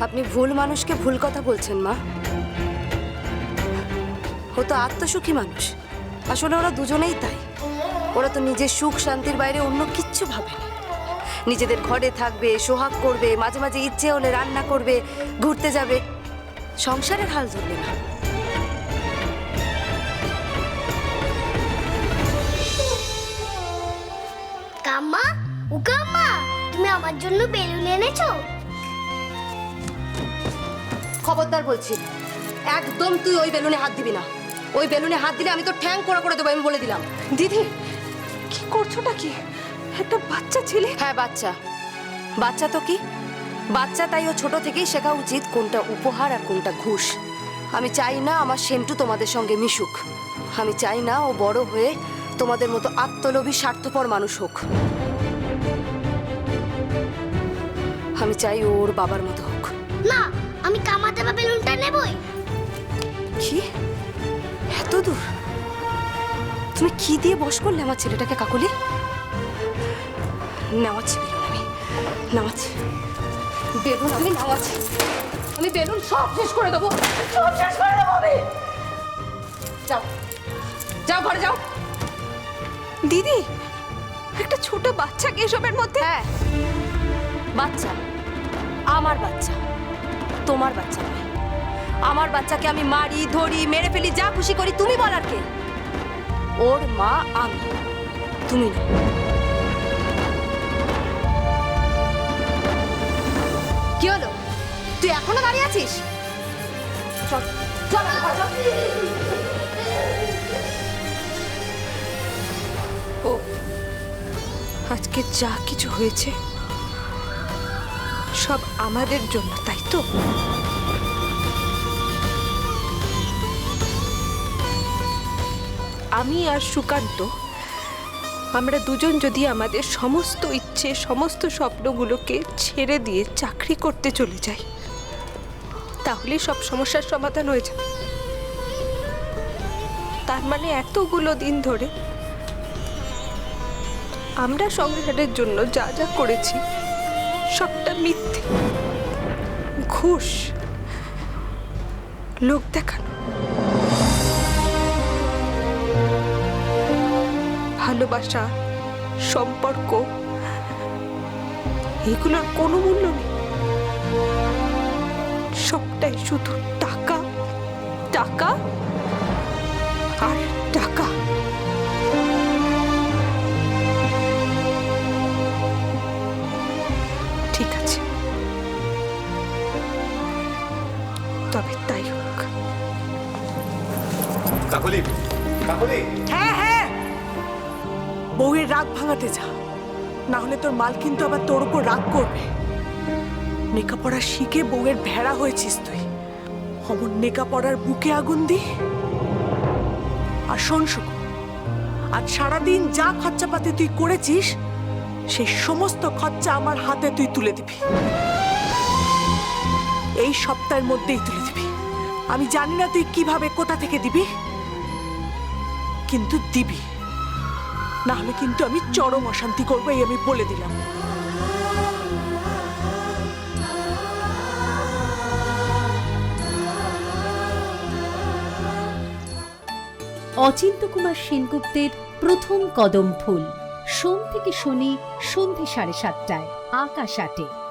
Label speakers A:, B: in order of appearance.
A: আপনি ভুল মানুষকে ভুল কথা বলছেন, মা। ও তো আত্মসুখী মানুষ। আসলে ওরা দুজনেই তাই। ওরা তো নিজের সুখ শান্তির বাইরে অন্য কিচ্ছু ভাবে নিজেদের ঘরে থাকবে, সোহাগ করবে, মাঝে মাঝে ইচ্ছে হলে রান্না করবে, ঘুরতে যাবে। সংসারের হাল ধরবে না।
B: কাম্মা, ও তুমি আমার জন্য বেলুন এনেছো?
A: খবরদার বলছি। একদম তুই ওই বেলুনে হাত দিবি না। ওই বেলুনে হাত দিলে আমি তো ঠ্যাং কোড়া করে দেবো আমি বলে দিলাম।
C: দিদি কি করছোটা কি? একটা বাচ্চা ছেলে?
A: হ্যাঁ বাচ্চা। বাচ্চা তো কি? বাচ্চা তাই ও ছোট থেকেই শেখা উচিত কোনটা উপহার আর কোনটা ঘুষ। আমি চাই না আমার সেন্টু তোমাদের সঙ্গে মিশুক। আমি চাই না ও বড় হয়ে তোমাদের মতো আত্মলোভী স্বার্থপর মানুষ হোক। আমি চাই ওর বাবার মতো হোক।
B: না আমি কামা দেবা বেলুনটা নেবই।
A: কি? এত দূর? তুমি কি দিয়ে বস করলে আমার ছেলেটাকে কাকুলি? নেওয়াচ্ছি বেলুন আমি নেওয়াচ্ছি বেলুন আমি নেওয়াচ্ছি আমি বেলুন সব শেষ করে দেবো। সব শেষ করে দেবো আমি। যাও। যাও ঘরে যাও।
C: দিদি একটা ছোট বাচ্চাকে এসবের মধ্যে?
A: হ্যাঁ। বাচ্চা। আমার বাচ্চা। তোমার বাচ্চা নয়। আমার বাচ্চাকে আমি মারি, ধরি, মেরে ফেলি, যা খুশি করি, তুমি বলার কে? ওর মা আমি। তুমি না। কি হলো? তুই এখনও দাঁড়িয়ে আছিস।
C: ও, আজকে যা কিছু হয়েছে সব আমাদের জন্য, তাই তো? আমি আর সুকান্ত, আমরা দুজন যদি আমাদের সমস্ত ইচ্ছে, সমস্ত স্বপ্নগুলোকে ছেড়ে দিয়ে চাকরি করতে চলে যাই, তাহলে সব সমস্যার সমাধান হয়ে যাবে। তার মানে এতগুলো দিন ধরে আমরা সংসারের জন্য যা যা করেছি সবটা মিথ্যে। ঘুষ। লোক দেখানো। ভালোবাসা, সম্পর্ক এগুলোর কোনো মূল্য নেই। সবটাই শুধু টাকা টাকা আর তবে তাই হোক।
D: কাকলি কাকলি।
E: হ্যাঁ হ্যাঁ। বউয়ের রাগ ভাঙাতে যা। না হলে তোর মাল কিন্তু আবার তোর উপর রাগ করবে। নেকাপড়া শিখে বউয়ের ভেড়া হয়েছিস তুই। অমন নেকাপড়ার বুকে আগুন দি। আর শোন শুকু আজ সারাদিন যা খরচাপাতি তুই করেছিস সেই সমস্ত খরচা আমার হাতে তুই তুলে দিবি। এই সপ্তাহের মধ্যেই তুলে দিবি। আমি জানি না তুই কীভাবে, কোথা থেকে দিবি। কিন্তু দিবি। না হলে কিন্তু আমি চরম অশান্তি করব, এই আমি বলে দিলাম।
F: অচিন্ত কুমার সেনগুপ্তের প্রথম কদম ফুল। সোম থেকে শনি সন্ধে সাড়ে সাতটায়, আকাশ আটে।